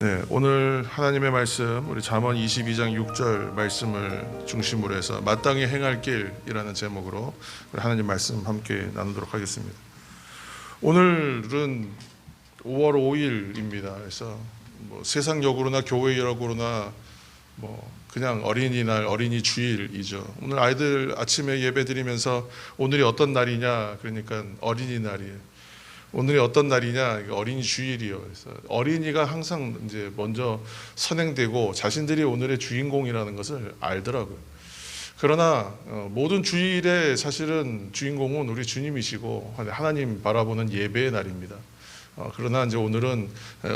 네, 오늘 하나님의 말씀 우리 잠언 22장 6절 말씀을 중심으로 해서 마땅히 행할 길이라는 제목으로 하나님 말씀 함께 나누도록 하겠습니다. 오늘은 5월 5일입니다. 그래서 뭐 세상적으로나 교회적으로나 뭐 그냥 어린이날 어린이 주일이죠. 오늘 아이들 아침에 예배 드리면서 오늘이 어떤 날이냐 그러니까 어린이날이에요. 오늘이 어떤 날이냐? 어린이 주일이요. 그래서 어린이가 항상 이제 먼저 선행되고 자신들이 오늘의 주인공이라는 것을 알더라고요. 그러나 어, 모든 주일에 사실은 주인공은 우리 주님이시고 하나님 바라보는 예배의 날입니다. 어, 그러나 이제 오늘은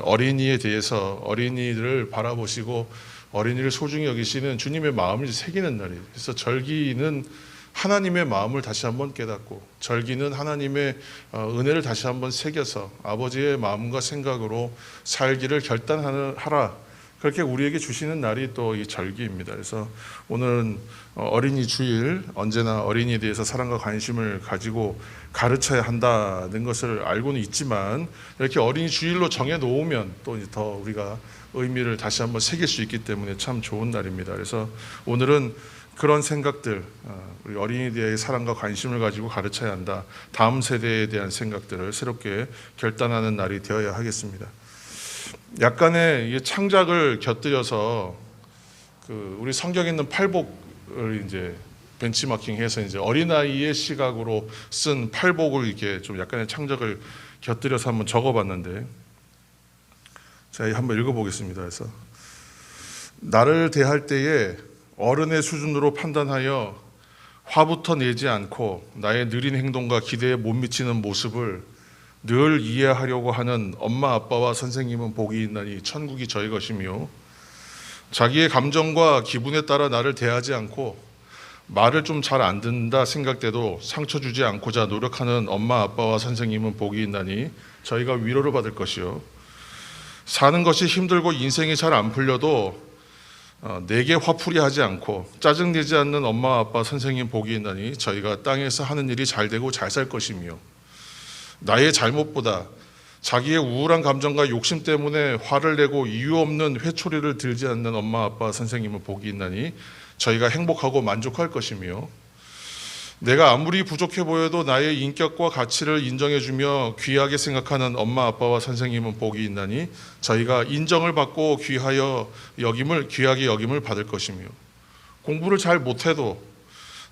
어린이에 대해서 어린이들을 바라보시고 어린이를 소중히 여기시는 주님의 마음을 새기는 날이에요. 그래서 절기는 하나님의 마음을 다시 한번 깨닫고 절기는 하나님의 어, 은혜를 다시 한번 새겨서 아버지의 마음과 생각으로 살기를 결단하라 그렇게 우리에게 주시는 날이 또 이 절기입니다. 그래서 오늘은 어, 어린이 주일 언제나 어린이에 대해서 사랑과 관심을 가지고 가르쳐야 한다는 것을 알고는 있지만 이렇게 어린이 주일로 정해 놓으면 또 더 우리가 의미를 다시 한번 새길 수 있기 때문에 참 좋은 날입니다. 그래서 오늘은 그런 생각들, 어, 우리 어린이에 대해 사랑과 관심을 가지고 가르쳐야 한다. 다음 세대에 대한 생각들을 새롭게 결단하는 날이 되어야 하겠습니다. 약간의 창작을 곁들여서 그 우리 성경에 있는 팔복을 이제 벤치마킹해서 이제 어린아이의 시각으로 쓴 팔복을 이렇게 좀 약간의 창작을 곁들여서 한번 적어봤는데 제가 한번 읽어보겠습니다. 그래서 나를 대할 때에 어른의 수준으로 판단하여 화부터 내지 않고 나의 느린 행동과 기대에 못 미치는 모습을 늘 이해하려고 하는 엄마 아빠와 선생님은 복이 있나니 천국이 저희 것이며 자기의 감정과 기분에 따라 나를 대하지 않고 말을 좀 잘 안 듣는다 생각돼도 상처 주지 않고자 노력하는 엄마 아빠와 선생님은 복이 있나니 저희가 위로를 받을 것이요. 사는 것이 힘들고 인생이 잘 안 풀려도 어, 내게 화풀이 하지 않고 짜증내지 않는 엄마 아빠 선생님 복이 있나니 저희가 땅에서 하는 일이 잘 되고 잘 살 것이며 나의 잘못보다 자기의 우울한 감정과 욕심 때문에 화를 내고 이유 없는 회초리를 들지 않는 엄마 아빠 선생님은 복이 있나니 저희가 행복하고 만족할 것이며 내가 아무리 부족해 보여도 나의 인격과 가치를 인정해주며 귀하게 생각하는 엄마 아빠와 선생님은 복이 있나니 저희가 인정을 받고 귀하여 여김을 귀하게 여김을 받을 것이며 공부를 잘 못해도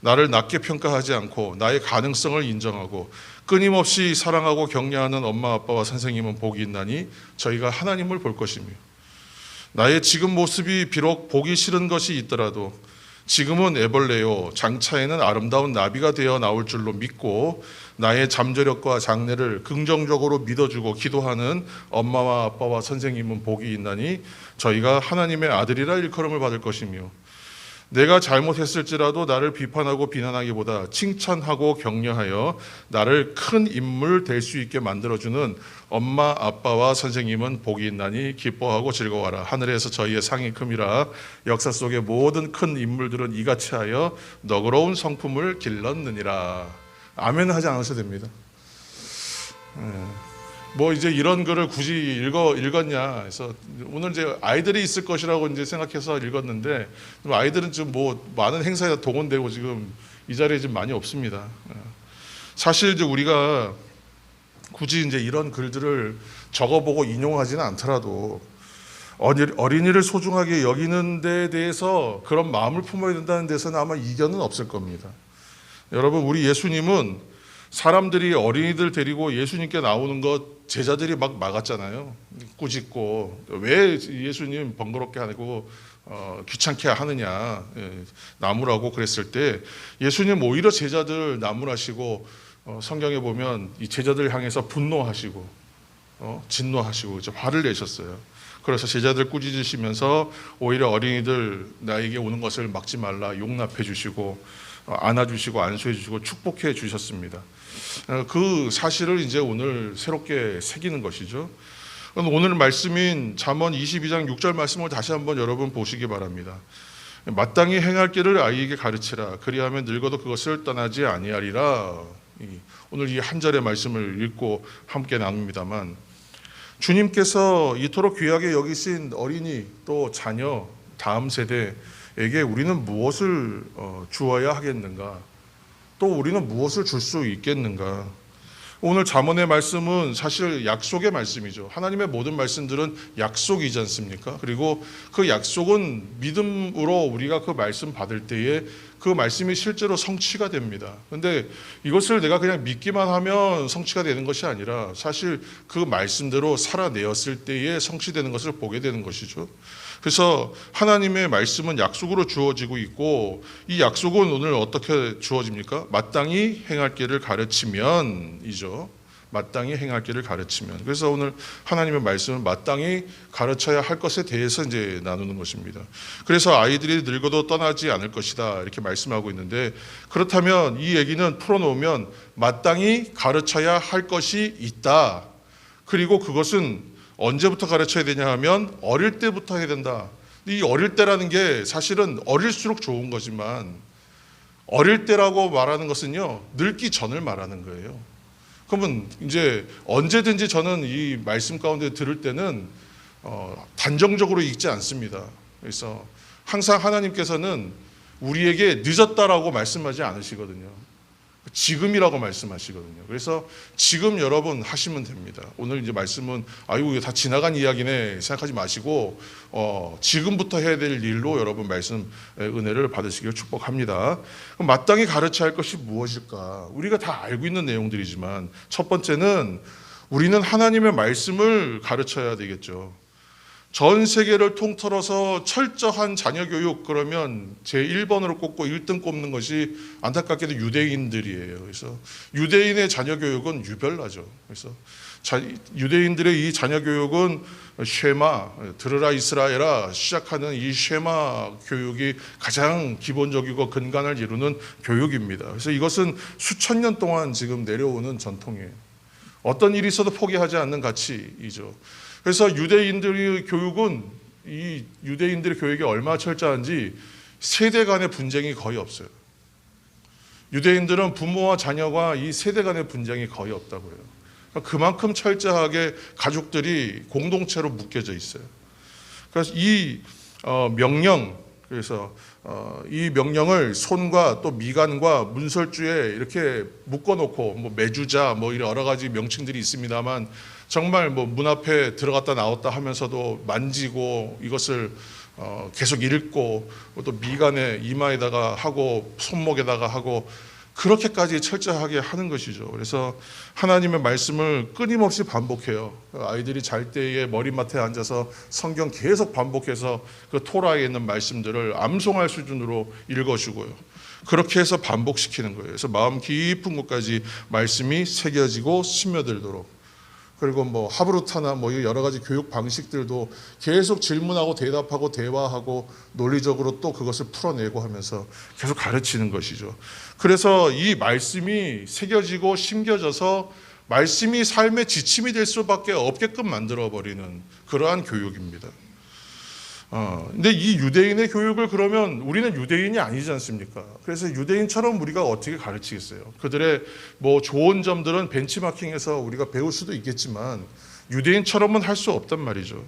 나를 낮게 평가하지 않고 나의 가능성을 인정하고 끊임없이 사랑하고 격려하는 엄마 아빠와 선생님은 복이 있나니 저희가 하나님을 볼 것이며 나의 지금 모습이 비록 보기 싫은 것이 있더라도 지금은 애벌레요. 장차에는 아름다운 나비가 되어 나올 줄로 믿고 나의 잠재력과 장래를 긍정적으로 믿어주고 기도하는 엄마와 아빠와 선생님은 복이 있나니 저희가 하나님의 아들이라 일컬음을 받을 것이며 내가 잘못했을지라도 나를 비판하고 비난하기보다 칭찬하고 격려하여 나를 큰 인물 될 수 있게 만들어주는 엄마, 아빠와 선생님은 복이 있나니 기뻐하고 즐거워하라. 하늘에서 저희의 상이 큼이라 역사 속의 모든 큰 인물들은 이같이 하여 너그러운 성품을 길렀느니라. 아멘 하지 않으셔도 됩니다. 예. 뭐 이제 이런 글을 굳이 읽어 읽었냐 해서 오늘 이제 아이들이 있을 것이라고 이제 생각해서 읽었는데 아이들은 지금 뭐 많은 행사에 동원되고 지금 이 자리에 지금 많이 없습니다. 예. 사실 이제 우리가 굳이 이제 이런 글들을 적어보고 인용하지는 않더라도 어린이를 소중하게 여기는 데 대해서 그런 마음을 품어야 된다는 데서는 아마 이견은 없을 겁니다. 여러분 우리 예수님은 사람들이 어린이들 데리고 예수님께 나오는 것 제자들이 막 막았잖아요. 꾸짖고 왜 예수님 번거롭게 하고 어, 귀찮게 하느냐 예, 나무라고 그랬을 때 예수님 오히려 제자들 나무라시고 어, 성경에 보면 이 제자들 향해서 분노하시고 어, 진노하시고 이제 화를 내셨어요. 그래서 제자들 꾸짖으시면서 오히려 어린이들 나에게 오는 것을 막지 말라 용납해 주시고 어, 안아주시고 안수해 주시고 축복해 주셨습니다. 어, 그 사실을 이제 오늘 새롭게 새기는 것이죠. 오늘 말씀인 잠언 22장 6절 말씀을 다시 한번 여러분 보시기 바랍니다. 마땅히 행할 길을 아이에게 가르치라. 그리하면 늙어도 그것을 떠나지 아니하리라. 오늘 이 한 절의 말씀을 읽고 함께 나눕니다만 주님께서 이토록 귀하게 여기신 어린이 또 자녀 다음 세대에게 우리는 무엇을 어, 주어야 하겠는가? 또 우리는 무엇을 줄 수 있겠는가? 오늘 잠언의 말씀은 사실 약속의 말씀이죠. 하나님의 모든 말씀들은 약속이지 않습니까? 그리고 그 약속은 믿음으로 우리가 그 말씀 받을 때에 그 말씀이 실제로 성취가 됩니다. 근데 이것을 내가 그냥 믿기만 하면 성취가 되는 것이 아니라 사실 그 말씀대로 살아내었을 때에 성취되는 것을 보게 되는 것이죠. 그래서 하나님의 말씀은 약속으로 주어지고 있고 이 약속은 오늘 어떻게 주어집니까? 마땅히 행할 길을 가르치면이죠. 마땅히 행할 길을 가르치면. 그래서 오늘 하나님의 말씀은 마땅히 가르쳐야 할 것에 대해서 이제 나누는 것입니다. 그래서 아이들이 늙어도 떠나지 않을 것이다 이렇게 말씀하고 있는데 그렇다면 이 얘기는 풀어놓으면 마땅히 가르쳐야 할 것이 있다. 그리고 그것은 언제부터 가르쳐야 되냐 하면 어릴 때부터 해야 된다. 이 어릴 때라는 게 사실은 어릴수록 좋은 거지만 어릴 때라고 말하는 것은요 늙기 전을 말하는 거예요. 그러면 이제 언제든지 저는 이 말씀 가운데 들을 때는 어, 단정적으로 읽지 않습니다. 그래서 항상 하나님께서는 우리에게 늦었다라고 말씀하지 않으시거든요. 지금이라고 말씀하시거든요. 그래서 지금 여러분 하시면 됩니다. 오늘 이제 말씀은 아유 이게 다 지나간 이야기네 생각하지 마시고 어, 지금부터 해야 될 일로 여러분 말씀 은혜를 받으시길 축복합니다. 그럼 마땅히 가르쳐야 할 것이 무엇일까? 우리가 다 알고 있는 내용들이지만 첫 번째는 우리는 하나님의 말씀을 가르쳐야 되겠죠. 전 세계를 통틀어서 철저한 자녀 교육 그러면 제 1번으로 꼽고 1등 꼽는 것이 안타깝게도 유대인들이에요. 그래서 유대인의 자녀 교육은 유별나죠. 그래서 자, 유대인들의 이 자녀 교육은 쉐마 들으라 이스라엘아 시작하는 이 쉐마 교육이 가장 기본적이고 근간을 이루는 교육입니다. 그래서 이것은 수천 년 동안 지금 내려오는 전통이에요. 어떤 일이 있어도 포기하지 않는 가치이죠. 그래서 유대인들의 교육은 이 유대인들의 교육이 얼마나 철저한지 세대 간의 분쟁이 거의 없어요. 유대인들은 부모와 자녀가 이 세대 간의 분쟁이 거의 없다고 해요. 그러니까 그만큼 철저하게 가족들이 공동체로 묶여져 있어요. 그래서 이 어, 명령 그래서 어, 이 명령을 손과 또 미간과 문설주에 이렇게 묶어놓고 뭐 매주자 뭐 이런 여러 가지 명칭들이 있습니다만 정말 뭐 문 앞에 들어갔다 나왔다 하면서도 만지고 이것을 어, 계속 읽고 또 미간에 이마에다가 하고 손목에다가 하고 그렇게까지 철저하게 하는 것이죠. 그래서 하나님의 말씀을 끊임없이 반복해요. 아이들이 잘 때에 머리맡에 앉아서 성경 계속 반복해서 그 토라에 있는 말씀들을 암송할 수준으로 읽어주고요. 그렇게 해서 반복시키는 거예요. 그래서 마음 깊은 곳까지 말씀이 새겨지고 스며들도록. 그리고 뭐 하브루타나 뭐 여러 가지 교육 방식들도 계속 질문하고 대답하고 대화하고 논리적으로 또 그것을 풀어내고 하면서 계속 가르치는 것이죠. 그래서 이 말씀이 새겨지고 심겨져서 말씀이 삶의 지침이 될 수밖에 없게끔 만들어 버리는 그러한 교육입니다. 어, 근데 이 유대인의 교육을 그러면 우리는 유대인이 아니지 않습니까? 그래서 유대인처럼 우리가 어떻게 가르치겠어요? 그들의 뭐 좋은 점들은 벤치마킹해서 우리가 배울 수도 있겠지만 유대인처럼은 할 수 없단 말이죠.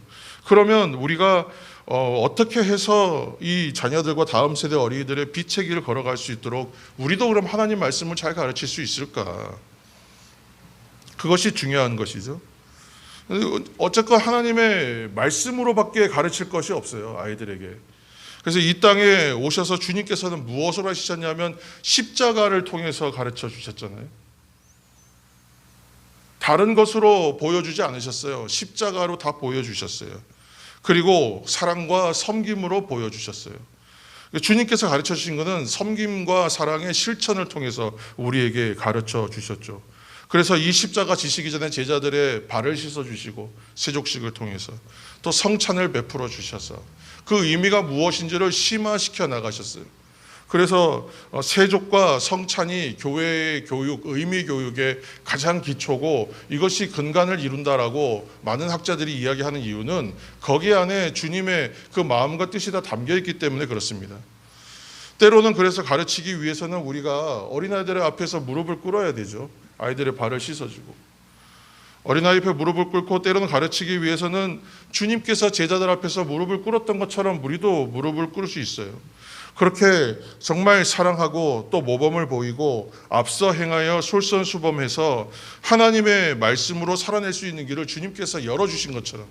그러면 우리가 어, 어떻게 해서 이 자녀들과 다음 세대 어린이들의 빛의 길을 걸어갈 수 있도록 우리도 그럼 하나님 말씀을 잘 가르칠 수 있을까? 그것이 중요한 것이죠. 어쨌건 하나님의 말씀으로밖에 가르칠 것이 없어요 아이들에게. 그래서 이 땅에 오셔서 주님께서는 무엇으로 하시셨냐면 십자가를 통해서 가르쳐 주셨잖아요. 다른 것으로 보여주지 않으셨어요. 십자가로 다 보여주셨어요. 그리고 사랑과 섬김으로 보여주셨어요. 주님께서 가르쳐 주신 것은 섬김과 사랑의 실천을 통해서 우리에게 가르쳐 주셨죠. 그래서 이 십자가 지시기 전에 제자들의 발을 씻어 주시고 세족식을 통해서 또 성찬을 베풀어 주셔서 그 의미가 무엇인지를 심화시켜 나가셨어요. 그래서 어, 세족과 성찬이 교회의 교육, 의미 교육의 가장 기초고 이것이 근간을 이룬다라고 많은 학자들이 이야기하는 이유는 거기 안에 주님의 그 마음과 뜻이 다 담겨 있기 때문에 그렇습니다. 때로는 그래서 가르치기 위해서는 우리가 어린아이들의 앞에서 무릎을 꿇어야 되죠. 아이들의 발을 씻어주고 어린아이 앞에 무릎을 꿇고 때로는 가르치기 위해서는 주님께서 제자들 앞에서 무릎을 꿇었던 것처럼 우리도 무릎을 꿇을 수 있어요. 그렇게 정말 사랑하고 또 모범을 보이고 앞서 행하여 솔선수범해서 하나님의 말씀으로 살아낼 수 있는 길을 주님께서 열어주신 것처럼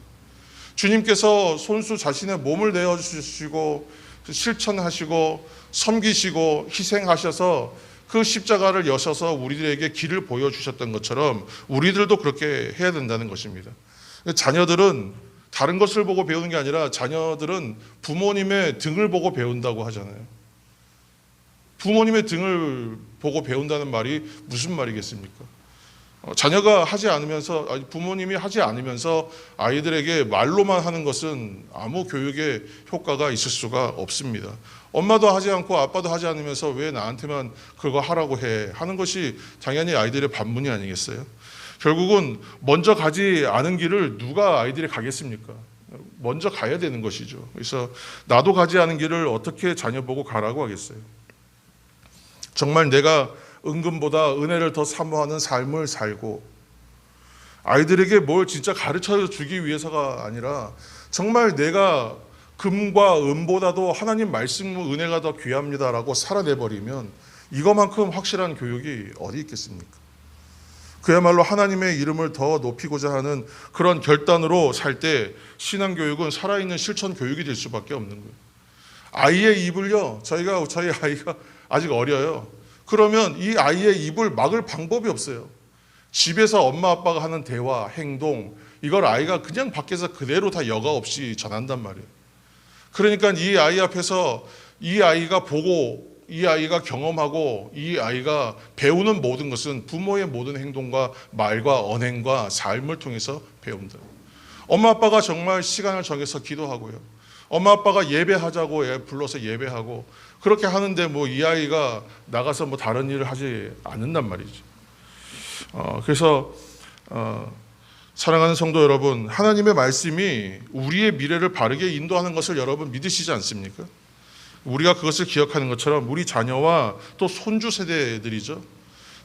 주님께서 손수 자신의 몸을 내어주시고 실천하시고 섬기시고 희생하셔서 그 십자가를 여셔서 우리들에게 길을 보여주셨던 것처럼 우리들도 그렇게 해야 된다는 것입니다. 자녀들은 다른 것을 보고 배우는 게 아니라 자녀들은 부모님의 등을 보고 배운다고 하잖아요. 부모님의 등을 보고 배운다는 말이 무슨 말이겠습니까? 어, 자녀가 하지 않으면서 부모님이 하지 않으면서 아이들에게 말로만 하는 것은 아무 교육의 효과가 있을 수가 없습니다. 엄마도 하지 않고 아빠도 하지 않으면서 왜 나한테만 그거 하라고 해 하는 것이 당연히 아이들의 반문이 아니겠어요? 결국은 먼저 가지 않은 길을 누가 아이들이 가겠습니까? 먼저 가야 되는 것이죠. 그래서 나도 가지 않은 길을 어떻게 자녀 보고 가라고 하겠어요? 정말 내가 은근보다 은혜를 더 사모하는 삶을 살고 아이들에게 뭘 진짜 가르쳐 주기 위해서가 아니라 정말 내가 금과 은보다도 하나님 말씀 은혜가 더 귀합니다라고 살아내 버리면 이거만큼 확실한 교육이 어디 있겠습니까? 그야말로 하나님의 이름을 더 높이고자 하는 그런 결단으로 살 때 신앙 교육은 살아있는 실천 교육이 될 수밖에 없는 거예요. 아이의 입을요. 저희가 저희 아이가 아직 어려요. 그러면 이 아이의 입을 막을 방법이 없어요. 집에서 엄마 아빠가 하는 대화, 행동 이걸 아이가 그냥 밖에서 그대로 다 여과 없이 전한단 말이에요. 그러니까 이 아이 앞에서 이 아이가 보고 이 아이가 경험하고 이 아이가 배우는 모든 것은 부모의 모든 행동과 말과 언행과 삶을 통해서 배운다. 엄마 아빠가 정말 시간을 정해서 기도하고요. 엄마 아빠가 예배하자고 예, 불러서 예배하고 그렇게 하는데 뭐 이 아이가 나가서 뭐 다른 일을 하지 않는단 말이죠. 어, 그래서 어, 사랑하는 성도 여러분, 하나님의 말씀이 우리의 미래를 바르게 인도하는 것을 여러분 믿으시지 않습니까? 우리가 그것을 기억하는 것처럼 우리 자녀와 또 손주 세대들이죠.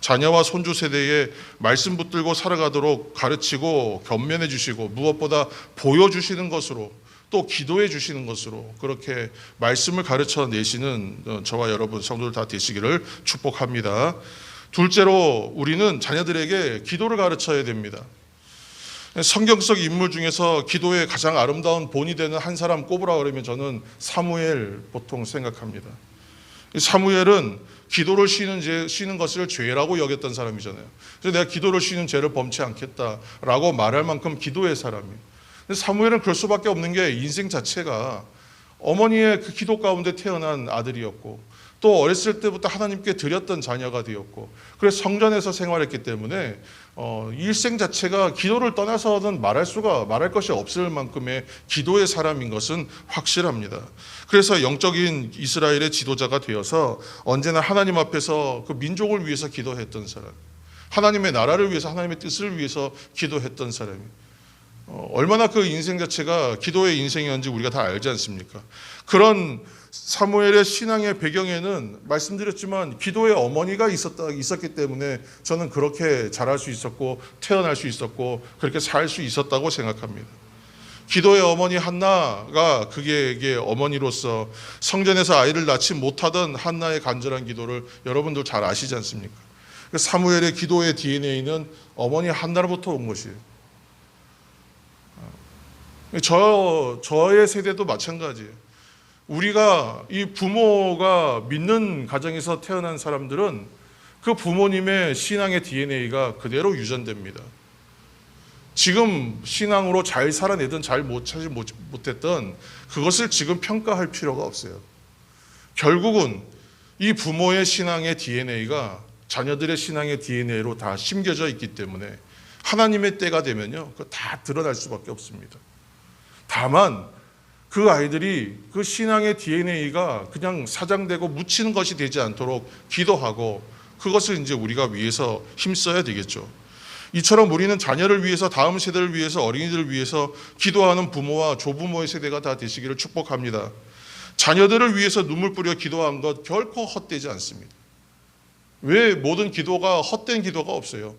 자녀와 손주 세대에 말씀 붙들고 살아가도록 가르치고 견면해 주시고 무엇보다 보여주시는 것으로 또 기도해 주시는 것으로 그렇게 말씀을 가르쳐 내시는 어, 저와 여러분 성도들 다 되시기를 축복합니다. 둘째로 우리는 자녀들에게 기도를 가르쳐야 됩니다. 성경 속 인물 중에서 기도의 가장 아름다운 본이 되는 한 사람 꼽으라 그러면 저는 사무엘 보통 생각합니다. 이 사무엘은 기도를 쉬는 죄, 쉬는 것을 죄라고 여겼던 사람이잖아요. 그래서 내가 기도를 쉬는 죄를 범치 않겠다라고 말할 만큼 기도의 사람이에요. 근데 사무엘은 그럴 수밖에 없는 게 인생 자체가 어머니의 그 기도 가운데 태어난 아들이었고 또 어렸을 때부터 하나님께 드렸던 자녀가 되었고 그래서 성전에서 생활했기 때문에 어, 일생 자체가 기도를 떠나서는 말할 수가 말할 것이 없을 만큼의 기도의 사람인 것은 확실합니다. 그래서 영적인 이스라엘의 지도자가 되어서 언제나 하나님 앞에서 그 민족을 위해서 기도했던 사람, 하나님의 나라를 위해서 하나님의 뜻을 위해서 기도했던 사람이. 어, 얼마나 그 인생 자체가 기도의 인생이었는지 우리가 다 알지 않습니까? 그런 사무엘의 신앙의 배경에는 말씀드렸지만 기도의 어머니가 있었다 있었기 때문에 저는 그렇게 자랄 수 있었고 태어날 수 있었고 그렇게 살 수 있었다고 생각합니다. 기도의 어머니 한나가 그에게 어머니로서 성전에서 아이를 낳지 못하던 한나의 간절한 기도를 여러분들 잘 아시지 않습니까? 그 사무엘의 기도의 DNA는 어머니 한나로부터 온 것이에요. 저 저의 세대도 마찬가지예요. 우리가 이 부모가 믿는 가정에서 태어난 사람들은 그 부모님의 신앙의 DNA가 그대로 유전됩니다. 지금 신앙으로 잘 살아내든 잘 못 찾지 못했던 그것을 지금 평가할 필요가 없어요. 결국은 이 부모의 신앙의 DNA가 자녀들의 신앙의 DNA로 다 심겨져 있기 때문에 하나님의 때가 되면요, 그 다 드러날 수밖에 없습니다. 다만 그 아이들이 그 신앙의 DNA가 그냥 사장되고 묻히는 것이 되지 않도록 기도하고 그것을 이제 우리가 위해서 힘써야 되겠죠. 이처럼 우리는 자녀를 위해서 다음 세대를 위해서 어린이들을 위해서 기도하는 부모와 조부모의 세대가 다 되시기를 축복합니다. 자녀들을 위해서 눈물 뿌려 기도한 것 결코 헛되지 않습니다. 왜 모든 기도가 헛된 기도가 없어요?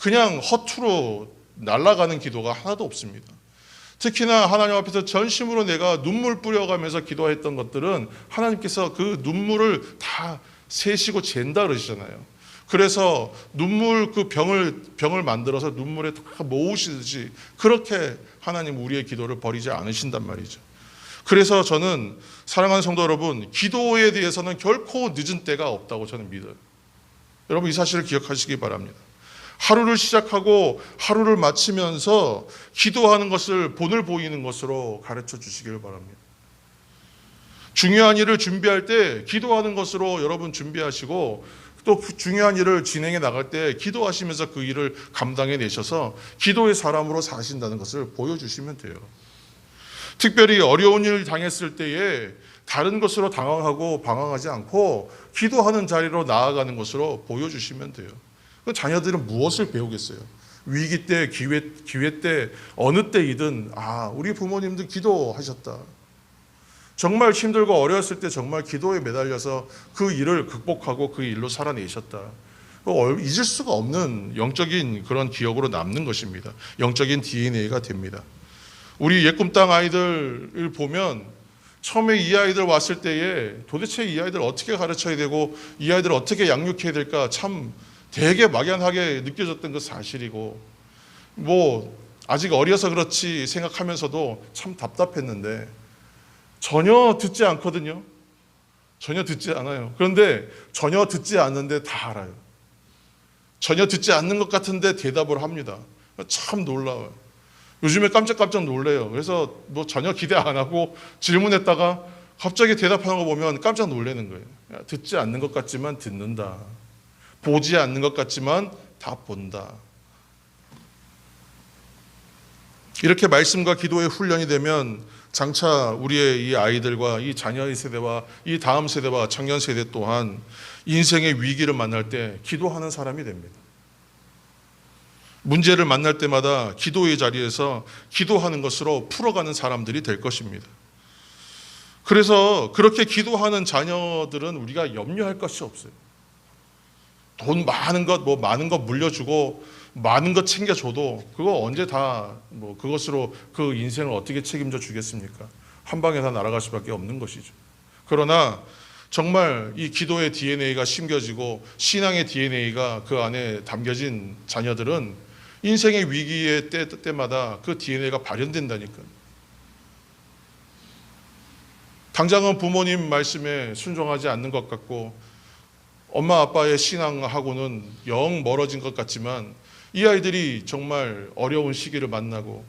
그냥 허투루 날아가는 기도가 하나도 없습니다. 특히나 하나님 앞에서 전심으로 내가 눈물 뿌려가면서 기도했던 것들은 하나님께서 그 눈물을 다 세시고 잰다 그러시잖아요. 그래서 눈물 그 병을 병을 만들어서 눈물에 다 모으시듯이 그렇게 하나님 우리의 기도를 버리지 않으신단 말이죠. 그래서 저는 사랑하는 성도 여러분, 기도에 대해서는 결코 늦은 때가 없다고 저는 믿어요. 여러분 이 사실을 기억하시기 바랍니다. 하루를 시작하고 하루를 마치면서 기도하는 것을 본을 보이는 것으로 가르쳐 주시기를 바랍니다. 중요한 일을 준비할 때 기도하는 것으로 여러분 준비하시고 또그 중요한 일을 진행해 나갈 때 기도하시면서 그 일을 감당해 내셔서 기도의 사람으로 사신다는 것을 보여주시면 돼요. 특별히 어려운 일을 당했을 때에 다른 것으로 당황하고 방황하지 않고 기도하는 자리로 나아가는 것으로 보여주시면 돼요. 그 자녀들은 무엇을 배우겠어요? 위기 때, 기회, 기회 때, 어느 때이든, 아, 우리 부모님들 기도하셨다. 정말 힘들고 어려웠을 때 정말 기도에 매달려서 그 일을 극복하고 그 일로 살아내셨다. 그거 잊을 수가 없는 영적인 그런 기억으로 남는 것입니다. 영적인 DNA가 됩니다. 우리 예꿈 땅 아이들을 보면 처음에 이 아이들 왔을 때에 도대체 이 아이들 어떻게 가르쳐야 되고 이 아이들 어떻게 양육해야 될까 참 되게 막연하게 느껴졌던 그 사실이고 뭐 아직 어려서 그렇지 생각하면서도 참 답답했는데 전혀 듣지 않거든요. 전혀 듣지 않아요. 그런데 전혀 듣지 않는데 다 알아요. 전혀 듣지 않는 것 같은데 대답을 합니다. 참 놀라워요. 요즘에 깜짝깜짝 놀래요. 그래서 뭐 전혀 기대 안 하고 질문했다가 갑자기 대답하는 거 보면 깜짝 놀라는 거예요. 야, 듣지 않는 것 같지만 듣는다. 보지 않는 것 같지만 다 본다. 이렇게 말씀과 기도의 훈련이 되면 장차 우리의 이 아이들과 이 자녀의 세대와 이 다음 세대와 청년 세대 또한 인생의 위기를 만날 때 기도하는 사람이 됩니다. 문제를 만날 때마다 기도의 자리에서 기도하는 것으로 풀어가는 사람들이 될 것입니다. 그래서 그렇게 기도하는 자녀들은 우리가 염려할 것이 없어요. 돈 많은 것, 뭐 많은 것 물려주고 많은 것 챙겨줘도 그거 언제 다 뭐 그것으로 그 인생을 어떻게 책임져 주겠습니까? 한 방에 다 날아갈 수밖에 없는 것이죠. 그러나 정말 이 기도의 DNA가 심겨지고 신앙의 DNA가 그 안에 담겨진 자녀들은 인생의 위기의 때, 때마다 그 DNA가 발현된다니까요. 당장은 부모님 말씀에 순종하지 않는 것 같고 엄마 아빠의 신앙하고는 영 멀어진 것 같지만 이 아이들이 정말 어려운 시기를 만나고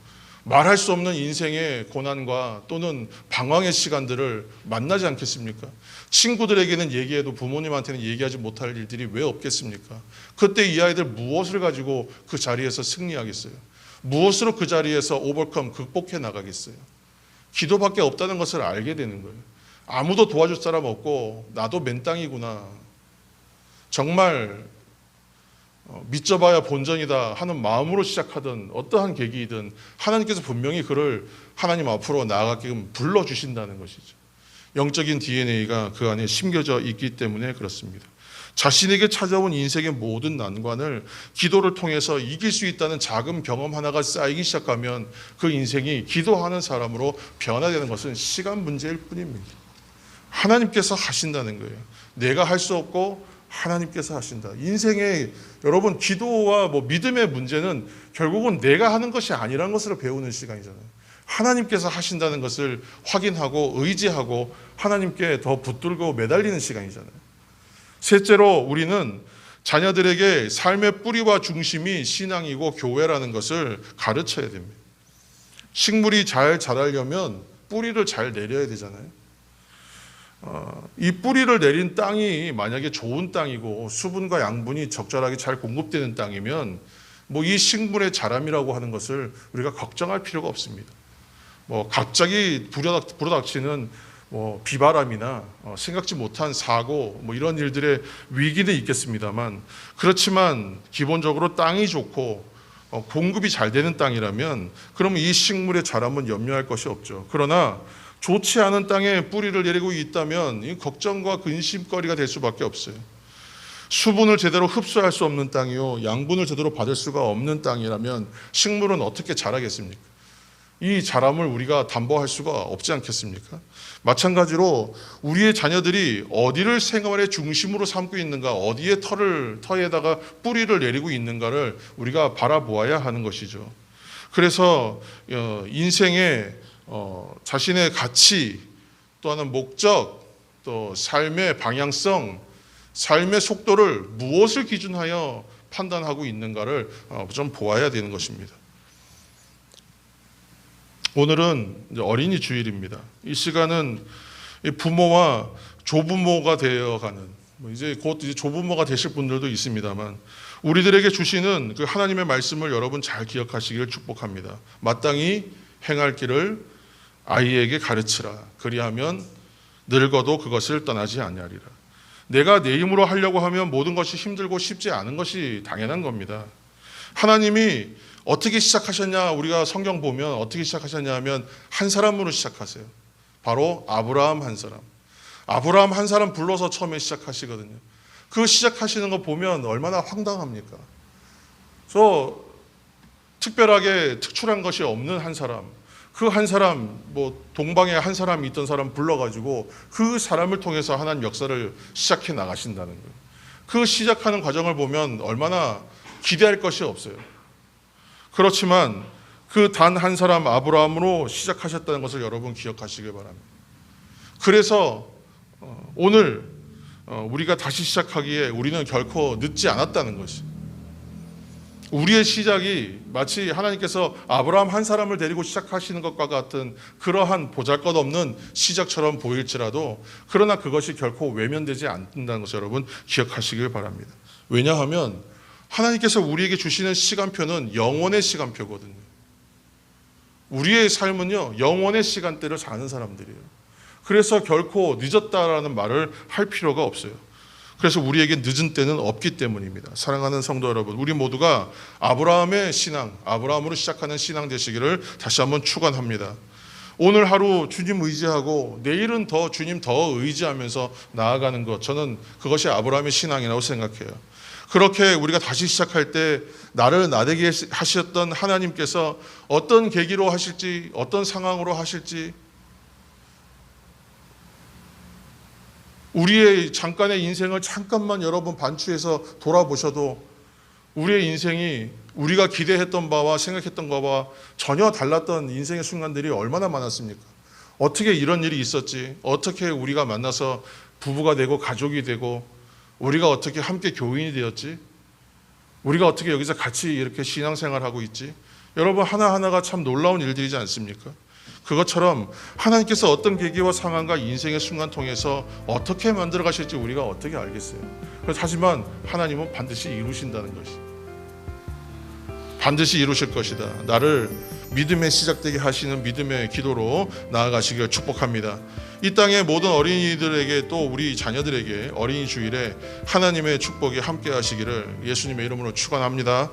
말할 수 없는 인생의 고난과 또는 방황의 시간들을 만나지 않겠습니까? 친구들에게는 얘기해도 부모님한테는 얘기하지 못할 일들이 왜 없겠습니까? 그때 이 아이들 무엇을 가지고 그 자리에서 승리하겠어요? 무엇으로 그 자리에서 오버컴 극복해 나가겠어요? 기도밖에 없다는 것을 알게 되는 거예요. 아무도 도와줄 사람 없고 나도 맨땅이구나. 정말 어, 믿져봐야 본전이다 하는 마음으로 시작하던 어떠한 계기이든 하나님께서 분명히 그를 하나님 앞으로 나아가게끔 불러주신다는 것이죠. 영적인 DNA가 그 안에 심겨져 있기 때문에 그렇습니다. 자신에게 찾아온 인생의 모든 난관을 기도를 통해서 이길 수 있다는 작은 경험 하나가 쌓이기 시작하면 그 인생이 기도하는 사람으로 변화되는 것은 시간 문제일 뿐입니다. 하나님께서 하신다는 거예요. 내가 할 수 없고 하나님께서 하신다. 인생의 여러분 기도와 뭐 믿음의 문제는 결국은 내가 하는 것이 아니라는 것을 배우는 시간이잖아요. 하나님께서 하신다는 것을 확인하고 의지하고 하나님께 더 붙들고 매달리는 시간이잖아요. 셋째로 우리는 자녀들에게 삶의 뿌리와 중심이 신앙이고 교회라는 것을 가르쳐야 됩니다. 식물이 잘 자라려면 뿌리를 잘 내려야 되잖아요. 어, 이 뿌리를 내린 땅이 만약에 좋은 땅이고 수분과 양분이 적절하게 잘 공급되는 땅이면 뭐 이 식물의 자람이라고 하는 것을 우리가 걱정할 필요가 없습니다. 뭐 갑자기 불어닥, 불어닥치는 뭐 비바람이나 어, 생각지 못한 사고 뭐 이런 일들의 위기는 있겠습니다만 그렇지만 기본적으로 땅이 좋고 어, 공급이 잘 되는 땅이라면 그러면 이 식물의 자람은 염려할 것이 없죠. 그러나 좋지 않은 땅에 뿌리를 내리고 있다면 이 걱정과 근심거리가 될 수밖에 없어요. 수분을 제대로 흡수할 수 없는 땅이요 양분을 제대로 받을 수가 없는 땅이라면 식물은 어떻게 자라겠습니까? 이 자람을 우리가 담보할 수가 없지 않겠습니까? 마찬가지로 우리의 자녀들이 어디를 생활의 중심으로 삼고 있는가, 어디에 털을 터에다가 뿌리를 내리고 있는가를 우리가 바라보아야 하는 것이죠. 그래서 어, 인생의 어, 자신의 가치, 또 하나 목적, 또 삶의 방향성, 삶의 속도를 무엇을 기준하여 판단하고 있는가를 어, 좀 보아야 되는 것입니다. 오늘은 어린이 주일입니다. 이 시간은 이 부모와 조부모가 되어가는 뭐 이제 곧 이제 조부모가 되실 분들도 있습니다만 우리들에게 주시는 그 하나님의 말씀을 여러분 잘 기억하시기를 축복합니다. 마땅히 행할 길을 아이에게 가르치라. 그리하면 늙어도 그것을 떠나지 아니하리라. 내가 내 힘으로 하려고 하면 모든 것이 힘들고 쉽지 않은 것이 당연한 겁니다. 하나님이 어떻게 시작하셨냐 우리가 성경 보면 어떻게 시작하셨냐 하면 한 사람으로 시작하세요. 바로 아브라함 한 사람. 아브라함 한 사람 불러서 처음에 시작하시거든요. 그 시작하시는 거 보면 얼마나 황당합니까? 저 특별하게 특출한 것이 없는 한 사람, 그 한 사람, 뭐 동방에 한 사람이 있던 사람 불러가지고 그 사람을 통해서 하나님 역사를 시작해 나가신다는 거예요. 그 시작하는 과정을 보면 얼마나 기대할 것이 없어요. 그렇지만 그 단 한 사람 아브라함으로 시작하셨다는 것을 여러분 기억하시길 바랍니다. 그래서 어, 오늘 어, 우리가 다시 시작하기에 우리는 결코 늦지 않았다는 것이. 우리의 시작이 마치 하나님께서 아브라함 한 사람을 데리고 시작하시는 것과 같은 그러한 보잘것없는 시작처럼 보일지라도 그러나 그것이 결코 외면되지 않는다는 것을 여러분 기억하시길 바랍니다. 왜냐하면 하나님께서 우리에게 주시는 시간표는 영원의 시간표거든요. 우리의 삶은요, 영원의 시간대를 사는 사람들이에요. 그래서 결코 늦었다라는 말을 할 필요가 없어요. 그래서 우리에게 늦은 때는 없기 때문입니다. 사랑하는 성도 여러분, 우리 모두가 아브라함의 신앙, 아브라함으로 시작하는 신앙 되시기를 다시 한번 축원합니다. 오늘 하루 주님 의지하고 내일은 더 주님 더 의지하면서 나아가는 것, 저는 그것이 아브라함의 신앙이라고 생각해요. 그렇게 우리가 다시 시작할 때 나를 나대게 하셨던 하나님께서 어떤 계기로 하실지, 어떤 상황으로 하실지, 우리의 잠깐의 인생을 잠깐만 여러분 반추해서 돌아보셔도 우리의 인생이 우리가 기대했던 바와 생각했던 것과 전혀 달랐던 인생의 순간들이 얼마나 많았습니까? 어떻게 이런 일이 있었지? 어떻게 우리가 만나서 부부가 되고 가족이 되고 우리가 어떻게 함께 교인이 되었지? 우리가 어떻게 여기서 같이 이렇게 신앙생활하고 있지? 여러분 하나하나가 참 놀라운 일들이지 않습니까? 그것처럼 하나님께서 어떤 계기와 상황과 인생의 순간 통해서 어떻게 만들어 가실지 우리가 어떻게 알겠어요. 하지만 하나님은 반드시 이루신다는 것이. 반드시 이루실 것이다. 나를 믿음에 시작되게 하시는 믿음의 기도로 나아가시기를 축복합니다. 이 땅의 모든 어린이들에게 또 우리 자녀들에게 어린이 주일에 하나님의 축복이 함께 하시기를 예수님의 이름으로 축원합니다.